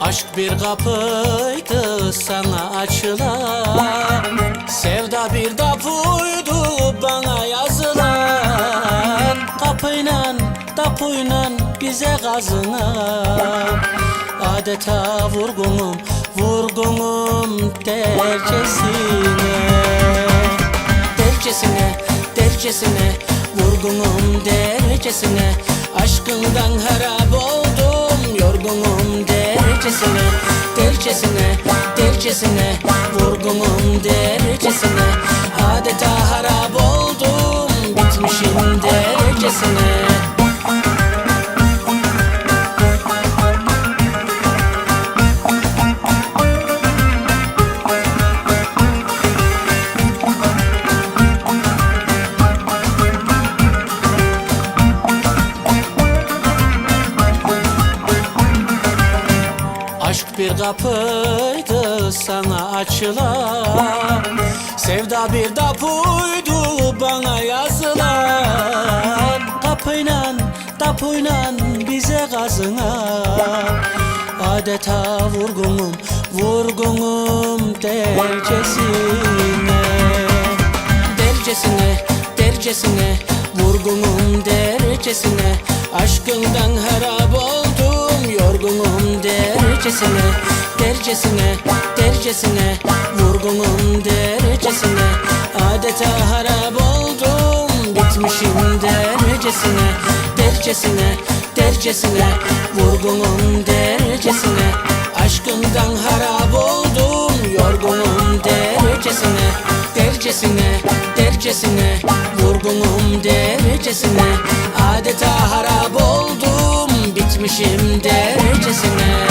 Aşk bir kapıydı sana açılan. Sevda bir tapuydu Kapıyla tapuyla bize kazınan Adeta vurgunum vurgunum dercesine. Dercesine dercesine vurgunum dercesine. Aşkından harap oldum yorgunum dercesine. Dercesine dercesine vurgunum dercesine. Adeta harap oldum bitmişim dercesine Aşk bir kapıydı sana açılan. Sevda bir tapuydu yazılan Kapıyla tapuyla bize kazınan Adeta vurgunum vurgunum dercesine. Dercesine dercesine vurgunum dercesine. Aşkından harap oldum yorgunum dercesine. Dercesine dercesine vurgunum dercesine. Adeta harap oldum bitmişim dercesine Dercesine dercesine vurgunum dercesine. Aşkından harap oldum yorgunum dercesine Dercesine dercesine vurgunum dercesine. Adeta harap oldum bitmişim dercesine